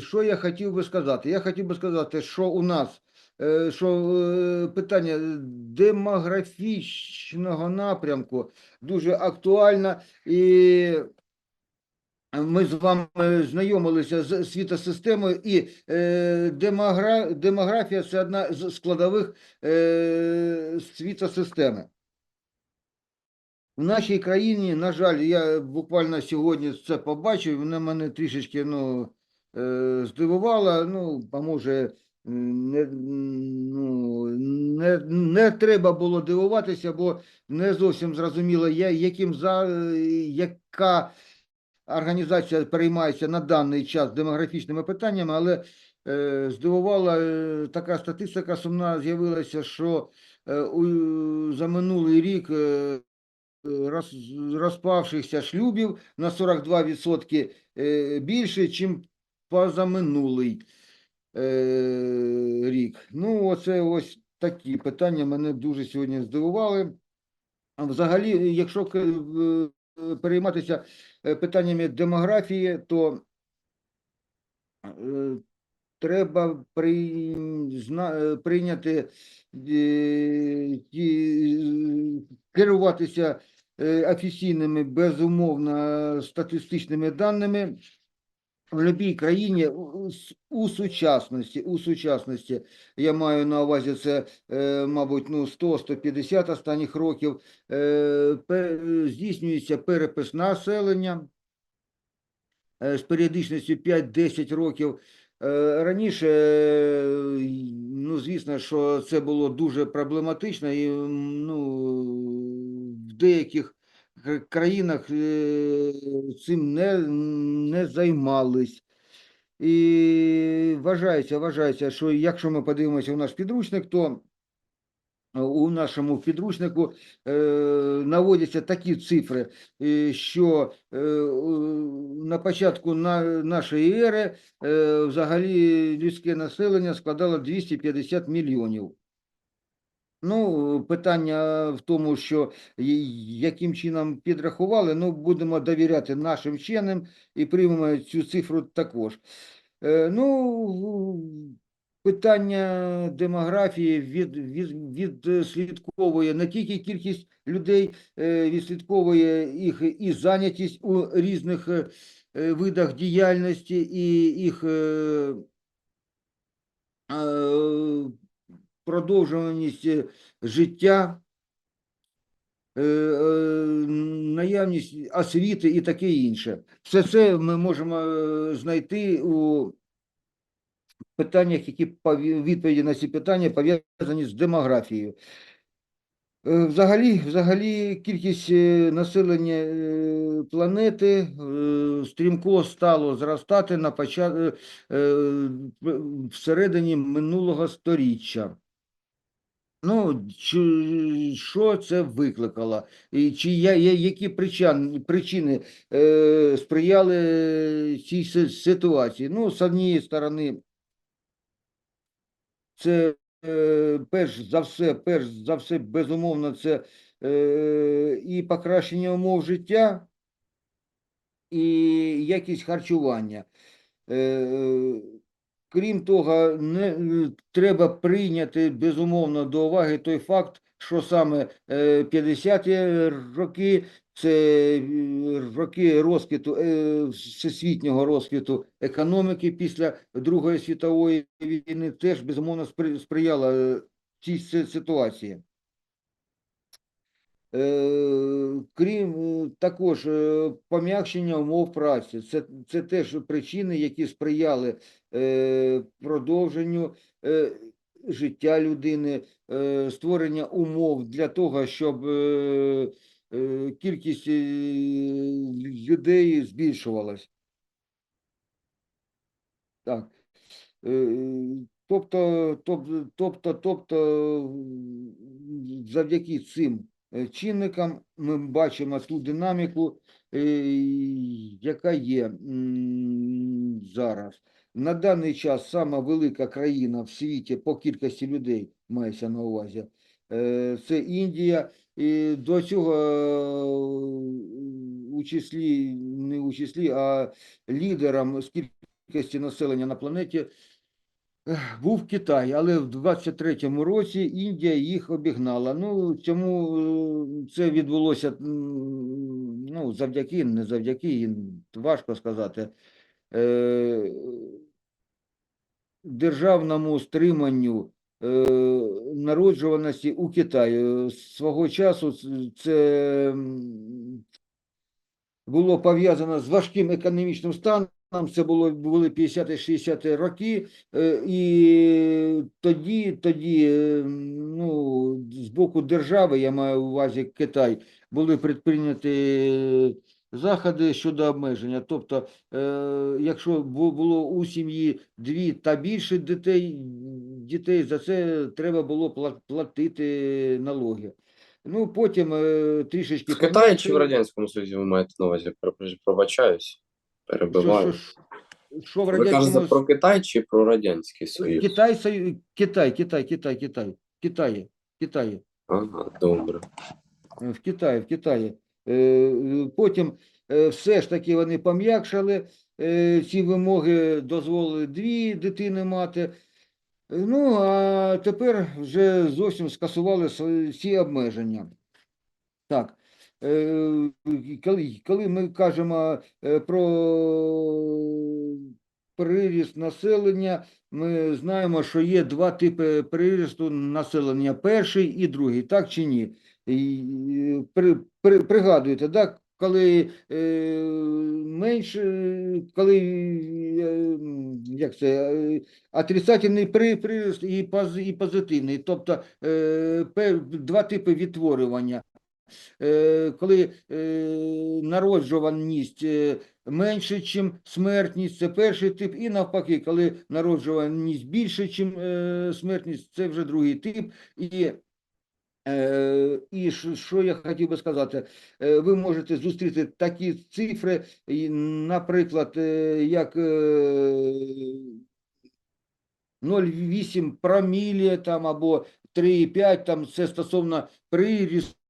Що я хотів би сказати? Я хотів би сказати, що у нас що е, питання демографічного напрямку дуже актуальне, і ми з вами знайомилися з світосистемою, і демографія це одна з складових світосистеми. В нашій країні, на жаль, я буквально сьогодні це побачив, воно мене трішечки ну, е, здивувало. Ну, а може, не, ну, не, не треба було дивуватися, бо не зовсім зрозуміло, яким за, яка організація переймається на даний час демографічними питаннями, але е, здивувала е, така статистика сумна з'явилася, що е, у, за минулий рік е, розпавшихся шлюбів на 42% е, більше, ніж позаминулий е, рік. Ну, оце ось такі питання мене дуже сьогодні здивували. Взагалі, якщо е, перейматися питаннями демографії, то треба прийняти керуватися офіційними, безумовно, статистичними даними. В будь-якій країні у- сучасності, у сучасності, я маю на увазі це, е, мабуть, ну, 100-150 останніх років, е, здійснюється перепис населення е, з періодичністю 5-10 років. Е, Раніше, е, ну, звісно, що це було дуже проблематично, і ну, деяких країнах е, цим не, не займались. І вважається, вважається, що якщо ми подивимося в наш підручник, то у нашому підручнику е, наводяться такі цифри, е, що е, на початку на, нашої ери е, взагалі людське населення складало 250 мільйонів. Ну, питання в тому, що яким чином підрахували, ну, будемо довіряти нашим вченим і приймемо цю цифру також. Е, Ну, питання демографії від, від, відслідковує не тільки кількість людей, е, відслідковує їх і зайнятість у різних е, видах діяльності, і їх продовжуваність е, життя, е, е, наявність освіти і таке інше. Все це ми можемо знайти у питаннях, які пові- відповіді на ці питання пов'язані з демографією. Взагалі, взагалі кількість населення планети стрімко стало зростати на почат... е, всередині минулого сторіччя. Ну, чи, що це викликало? І чи я, я, які причин, причини е, сприяли цій си- ситуації? Ну, з однієї сторони, це е, перш за все, перш за все, безумовно, це е, і покращення умов життя, і якість харчування. Е, Крім того, не е, треба прийняти безумовно до уваги той факт, що саме е, 50-ті роки це е, роки розквіту е, всесвітнього розквіту економіки після Другої світової війни теж безумовно спри- сприяла е, цій ситуації. Е, Крім е, також е, пом'якшення умов праці, це, це теж причини, які сприяли продовженню життя людини, створення умов для того, щоб кількість людей збільшувалась. Так. Тобто, тобто, тобто, тобто, завдяки цим чинникам ми бачимо ту динаміку, е, яка є зараз. На даний час сама велика країна в світі по кількості людей мається на увазі. е, Це Індія. І до цього е, у числі, не у числі, а лідером з кількості населення на планеті був Китай, але в 23-му році Індія їх обігнала. Ну, цьому е, це відбулося ну, завдяки, не завдяки, важко сказати. Е, державному стриманню е, народжуваності у Китаї. Свого часу це було пов'язано з важким економічним станом. Це було були 50-60 роки, е, і тоді, тоді, е, ну, з боку держави, я маю в увазі Китай, були предприйняті заходи щодо обмеження. Тобто, е, якщо було у сім'ї дві та більше дітей, дітей, за це треба було пла- платити налоги. Ну, потім трішечки В Китаї чи в. Радянському Союзі ви маєте на увазі? Пробачаюсь, перебиваю. що, що, що в Ви кажете про Китай чи про Радянський Союз? Китай, Сою- Китай, Китай, Китай, Китай, Китаї, Китаї, Ага, добре. е, в Китаї, в Китаї. Е, е, Потім е, все ж таки вони пом'якшали е, ці вимоги, дозволили дві дитини мати. Ну, а тепер вже зовсім скасували свої- ці обмеження. Так. Е, Коли, коли ми кажемо е, про приріст населення, ми знаємо, що є два типи приросту населення: перший і другий, так чи ні? При, при, пригадуєте, так? Коли е, менше, коли як це, отрицательний при, прирост і, поз, і позитивний, тобто два типи відтворювання. Е, коли е, народжуваність е, менше, ніж смертність, це перший тип, і навпаки, коли народжуваність більше, ніж смертність, це вже другий тип. І, і що, я хотів би сказати, ви можете зустріти такі цифри, наприклад, як е, 0,8 промілі там або 3,5 там це стосовно прирісту.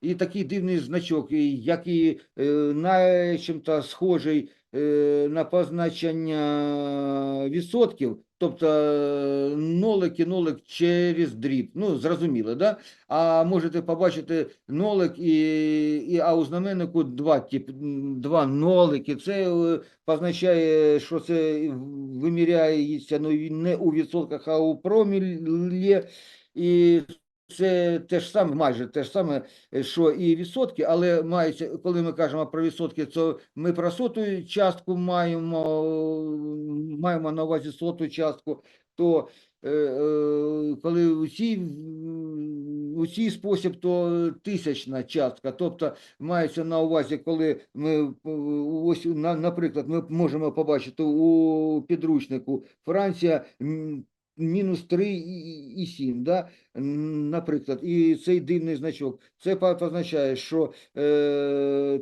І такий дивний значок, який е, на чим-то схожий е, на позначення відсотків, тобто нолик і нолик через дріб. Ну, зрозуміло, да? А можете побачити нолик і, і а у знаменнику два, тип, два нолики. Це е, позначає, що це виміряється ну, не у відсотках, а у промілі. І це те ж саме, майже те ж саме, е, що і відсотки, але мається, коли ми кажемо про відсотки, то ми про соту частку маємо, маємо на увазі соту частку, то е, е, коли у цій, у цій спосіб, то тисячна частка. Тобто мається на увазі, коли ми ось, на- наприклад, ми можемо побачити у підручнику Франція мінус 3,7, да? наприклад, і цей дивний значок. Це позначає, що е,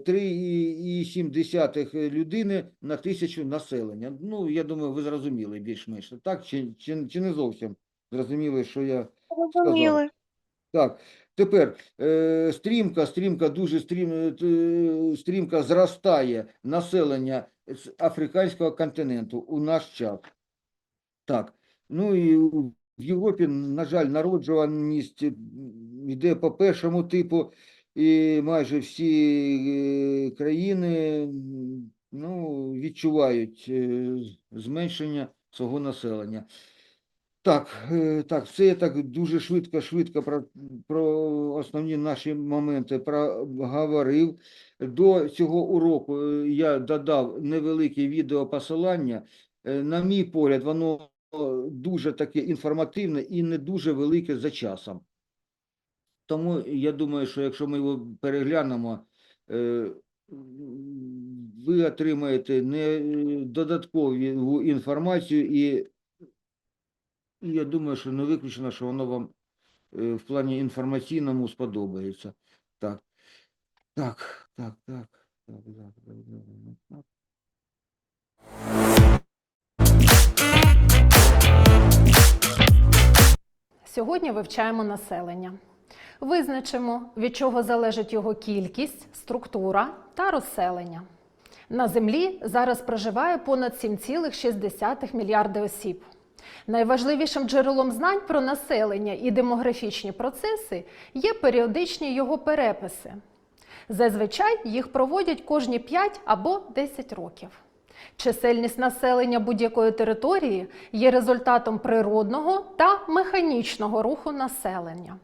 3,7 людини на тисячу населення. Ну, я думаю, ви зрозуміли більш-менш. Так, чи, чи, чи не зовсім зрозуміли, що я Зрозуміли. так, тепер е, стрімка, стрімка, дуже стрім, е, стрімка зростає населення з африканського континенту у наш час. Так, ну і в Європі, на жаль, народжуваність йде по першому типу, і майже всі е, країни ну, відчувають е, зменшення свого населення. Так, е, так, це я так дуже швидко, швидко про, про основні наші моменти проговорив. До цього уроку е, я додав невелике відеопосилання. Е, На мій погляд, воно е, дуже таке інформативне і не дуже велике за часом. Тому я думаю, що якщо ми його переглянемо, е, ви отримаєте не е, додаткову інформацію і я думаю, що не виключено, що воно вам е, в плані інформаційному сподобається. Так. Так, так, так. так, так, так, так, Сьогодні вивчаємо населення. Визначимо, від чого залежить його кількість, структура та розселення. На землі зараз проживає понад 7,6 мільярди осіб. Найважливішим джерелом знань про населення і демографічні процеси є періодичні його переписи. Зазвичай їх проводять кожні 5 або 10 років. Чисельність населення будь-якої території є результатом природного та механічного руху населення.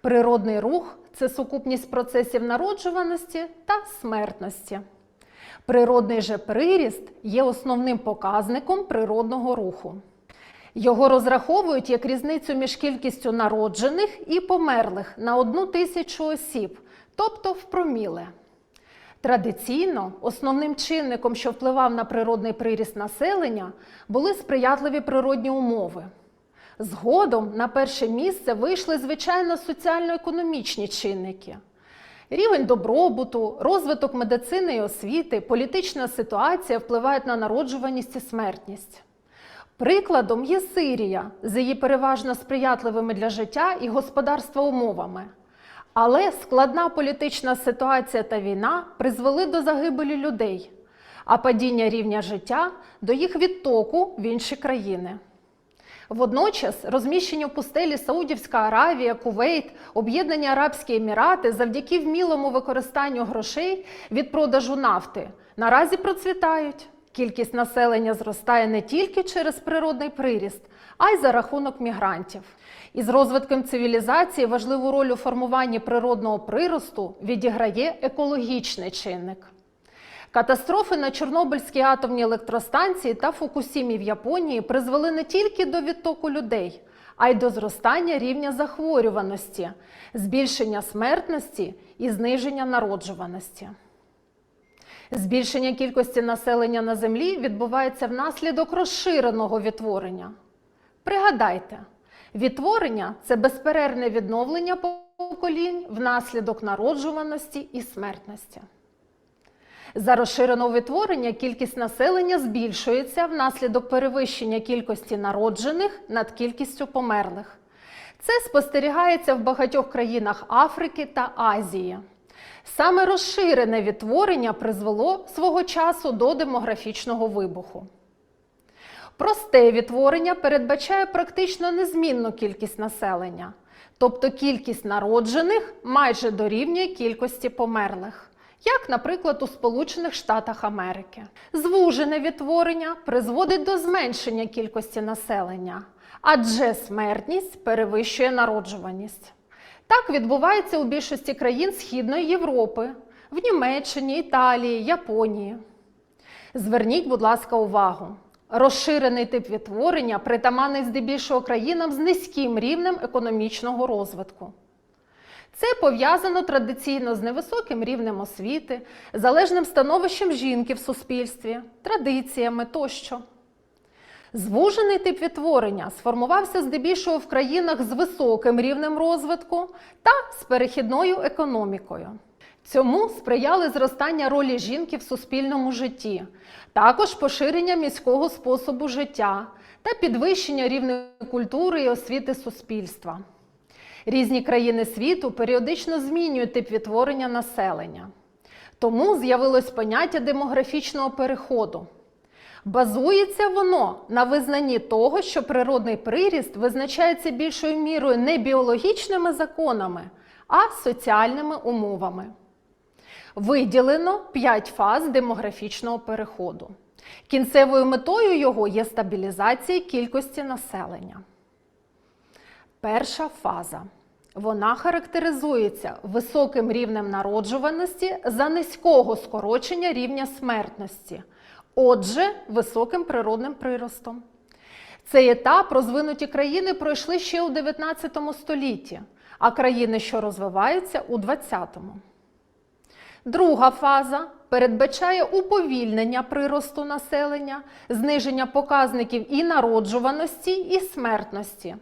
Природний рух це сукупність процесів народжуваності та смертності. Природний же приріст є основним показником природного руху. Його розраховують як різницю між кількістю народжених і померлих на одну тисячу осіб, тобто в проміле. Традиційно основним чинником, що впливав на природний приріст населення, були сприятливі природні умови. Згодом на перше місце вийшли звичайно соціально-економічні чинники. Рівень добробуту, розвиток медицини і освіти, політична ситуація впливають на народжуваність і смертність. Прикладом є Сирія з її переважно сприятливими для життя і господарства умовами. Але складна політична ситуація та війна призвели до загибелі людей, а падіння рівня життя до їх відтоку в інші країни. Водночас розміщені в пустелі Саудівська Аравія, Кувейт, Об'єднані Арабські Емірати завдяки вмілому використанню грошей від продажу нафти наразі процвітають. Кількість населення зростає не тільки через природний приріст, а й за рахунок мігрантів. Із розвитком цивілізації важливу роль у формуванні природного приросту відіграє екологічний чинник. Катастрофи на Чорнобильській атомній електростанції та Фукусімі в Японії призвели не тільки до відтоку людей, а й до зростання рівня захворюваності, збільшення смертності і зниження народжуваності. Збільшення кількості населення на землі відбувається внаслідок розширеного відтворення. Пригадайте, відтворення це безперервне відновлення поколінь внаслідок народжуваності і смертності. За розширеного відтворення кількість населення збільшується внаслідок перевищення кількості народжених над кількістю померлих. Це спостерігається в багатьох країнах Африки та Азії. Саме розширене відтворення призвело свого часу до демографічного вибуху. Просте відтворення передбачає практично незмінну кількість населення, тобто кількість народжених майже дорівнює кількості померлих, як, наприклад, у Сполучених Штатах Америки. Звужене відтворення призводить до зменшення кількості населення, адже смертність перевищує народжуваність. Так відбувається у більшості країн Східної Європи, в Німеччині, Італії, Японії. Зверніть, будь ласка, увагу. Розширений тип відтворення притаманний здебільшого країнам з низьким рівнем економічного розвитку. Це пов'язано традиційно з невисоким рівнем освіти, залежним становищем жінки в суспільстві, традиціями тощо. Звужений тип відтворення сформувався здебільшого в країнах з високим рівнем розвитку та з перехідною економікою. Цьому сприяли зростання ролі жінки в суспільному житті, також поширення міського способу життя та підвищення рівня культури і освіти суспільства. Різні країни світу періодично змінюють тип відтворення населення. Тому з'явилось поняття демографічного переходу. Базується воно на визнанні того, що природний приріст визначається більшою мірою не біологічними законами, а соціальними умовами. Виділено 5 фаз демографічного переходу. Кінцевою метою його є стабілізація кількості населення. Перша фаза. Вона характеризується високим рівнем народжуваності за низького скорочення рівня смертності, отже, високим природним приростом. Цей етап розвинуті країни пройшли ще у 19 столітті, а країни, що розвиваються, у 20-му. Друга фаза передбачає уповільнення приросту населення, зниження показників і народжуваності, і смертності.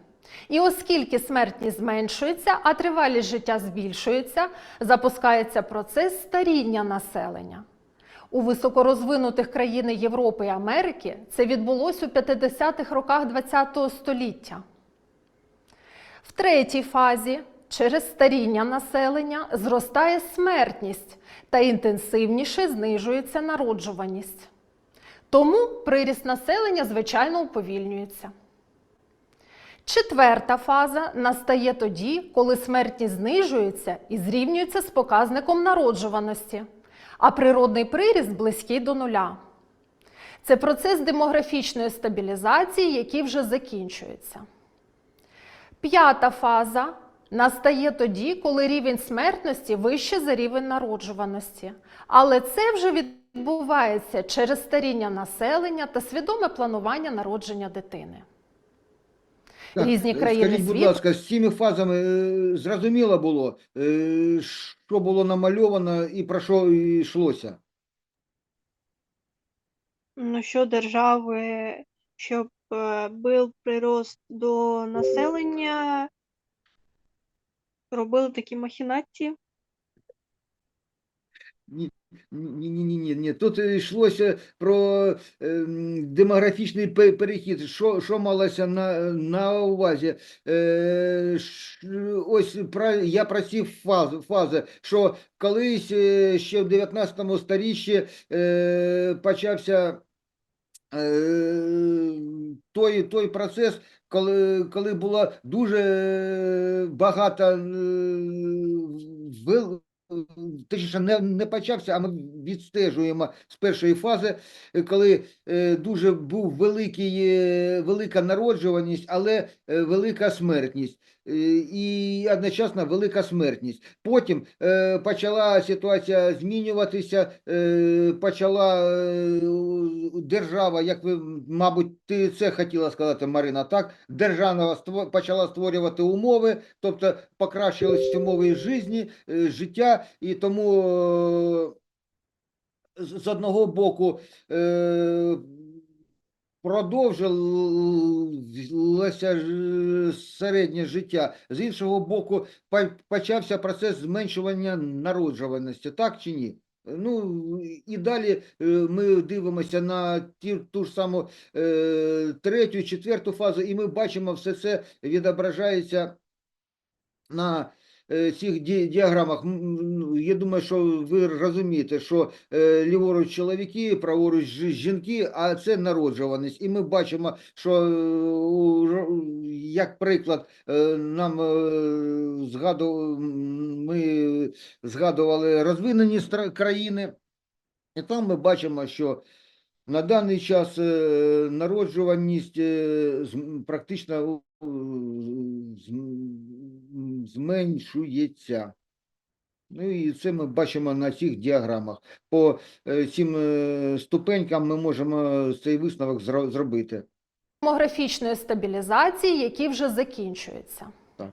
І оскільки смертність зменшується, а тривалість життя збільшується, запускається процес старіння населення. У високорозвинутих країнах Європи і Америки це відбулося у 50-х роках ХХ століття. В третій фазі через старіння населення зростає смертність та інтенсивніше знижується народжуваність. Тому приріст населення, звичайно, уповільнюється. Четверта фаза настає тоді, коли смертність знижується і зрівнюється з показником народжуваності, а природний приріст близький до нуля. Це процес демографічної стабілізації, який вже закінчується. П'ята фаза настає тоді, коли рівень смертності вище за рівень народжуваності. Але це вже відбувається через старіння населення та свідоме планування народження дитини. Так, Різні е, країни Скажіть, будь світу. ласка, з цими фазами е, зрозуміло було, е, що було намальовано і про що йшлося? Ну, що держави, щоб е, був прирост до населення, робили такі махінації. Ні, ні, ні, ні, ні. Тут е, йшлося про ем, демографічний перехід. Що, що малося на, на увазі? Е, ш- ось про, я про ці фази, фази, що колись е, ще в 19 сторіччі е, почався е, той, той процес, коли, коли було дуже багато е, точніше не, не почався, а ми відстежуємо з першої фази, е, коли е, дуже був великий, е, велика народжуваність, але велика смертність. І одночасно велика смертність. Потім е, почала ситуація змінюватися, е, почала е, держава, як ви, мабуть, ти це хотіла сказати, Марина, так? Держава ство- почала створювати умови, тобто покращилися умови житті, е, життя, і тому е, з одного боку е, продовжилося середнє життя, з іншого боку, по- почався процес зменшування народжуваності, так чи ні? Ну і далі е, ми дивимося на ті, ту ж саму третю, четверту фазу, і ми бачимо, все це відображається на цих ді- діаграмах. М, Я думаю, що ви розумієте, що е, ліворуч чоловіки, праворуч жінки, а це народжуваність. І ми бачимо, що е, як приклад е, нам е, згаду, ми згадували розвинені країни, і там ми бачимо, що на даний час е, народжуваність е, практично е, зменшується. Ну і це ми бачимо на цих діаграмах. По е, цим е, ступенькам ми можемо цей висновок зро- зробити. демографічної стабілізації, який вже закінчується. Так.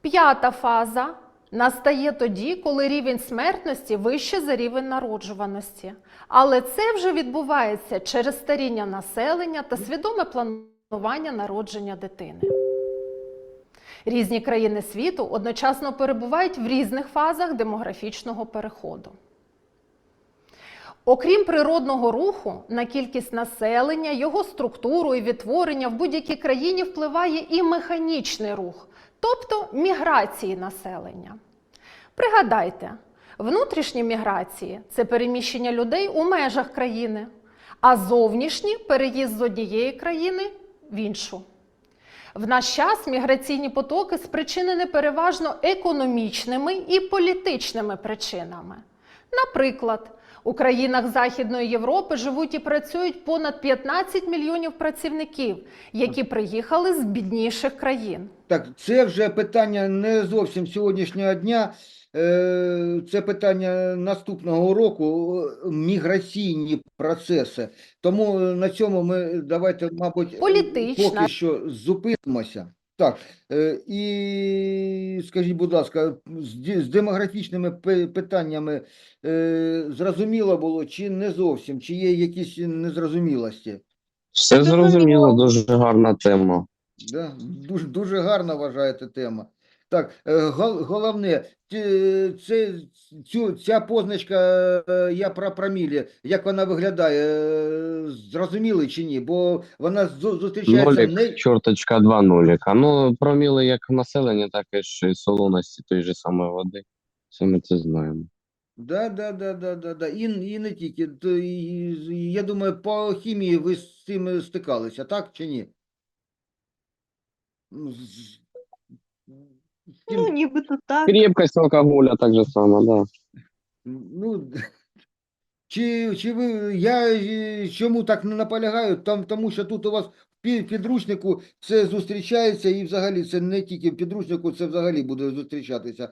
П'ята фаза настає тоді, коли рівень смертності вище за рівень народжуваності. Але це вже відбувається через старіння населення та свідоме планування народження дитини. Різні країни світу одночасно перебувають в різних фазах демографічного переходу. Окрім природного руху, на кількість населення, його структуру і відтворення в будь-якій країні впливає і механічний рух, тобто міграції населення. Пригадайте, внутрішні міграції це переміщення людей у межах країни, а зовнішні переїзд з однієї країни в іншу. В наш час міграційні потоки спричинені переважно економічними і політичними причинами. Наприклад, у країнах Західної Європи живуть і працюють понад 15 мільйонів працівників, які приїхали з бідніших країн. Так, це вже питання не зовсім сьогоднішнього дня. Е, Це питання наступного року, міграційні процеси. Тому е, на цьому ми давайте, мабуть, е, Політична. поки що зупинимося. Так, і скажіть, будь ласка, з демографічними питаннями зрозуміло було чи не зовсім, чи є якісь незрозумілості? Все Зрозуміло. зрозуміло, дуже гарна тема. Да? Дуже, дуже гарна вважаєте тема. Так, е, головне, це, цю, ця позначка, е, я про промілі, як вона виглядає, е, зрозуміли чи ні? Бо вона зу- зустрічається не... Чорточка, два нуліка. Ну, проміли як населення, так і ж солоності тої ж самої води. Все ми це знаємо. Да, да, да, да, да, да. І, і не тільки. Я думаю, по хімії ви з цим стикалися, так чи ні? З Ну, нібито так. Крепкость алкоголя так же само, да. Ну, чи, чи ви, я е, чому так не наполягаю? Там, тому що тут у вас в пі- підручнику це зустрічається і взагалі це не тільки в підручнику, це взагалі буде зустрічатися.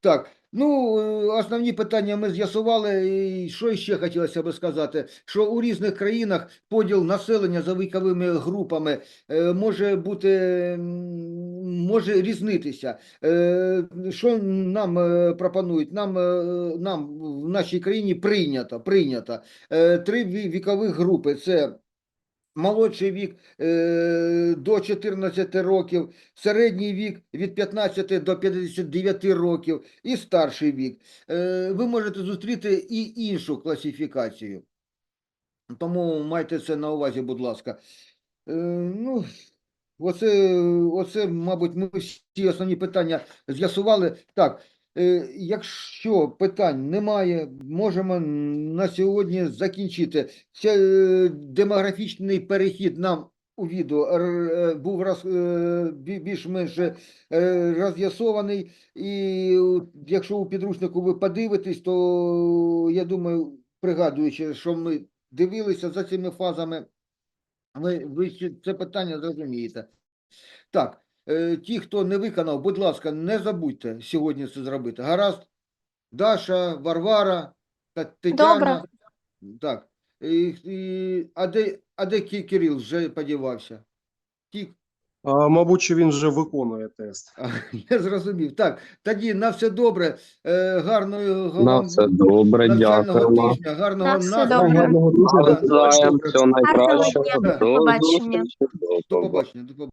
Так, ну, е, основні питання ми з'ясували. І що ще хотілося би сказати? Що у різних країнах поділ населення за віковими групами е, може бути, м, може різнитися. Е, Що нам е, пропонують? Нам, е, нам в нашій країні прийнято, прийнято три ві- вікових групи. Це молодший вік до 14 років, середній вік від 15 до 59 років і старший вік. Ви можете зустріти і іншу класифікацію. Тому майте це на увазі, будь ласка. Ну, оце, оце, мабуть, ми всі основні питання з'ясували. Так, е, якщо питань немає, можемо на сьогодні закінчити. Це е, демографічний перехід нам у відео р- е, був роз, більш-менш роз'ясований. І якщо у підручнику ви подивитесь, то я думаю, пригадуючи, що ми дивилися за цими фазами, ви, ви це питання зрозумієте. Так, е, ті, хто не виконав, будь ласка, не забудьте сьогодні це зробити. Гаразд? Даша, Варвара, Та- Тетяна. Так. І, і, а де, а де Ки- Кирил вже подівався? Ті, А, мабуть, що він вже виконує тест. я зрозумів. Так, тоді на все добре. Е, гарної На все добре, навчального дякуємо. тижня, гарного На все настрою. добре. Гарного Бажаємо всього найкращого. До побачення. До побачення. До побачення.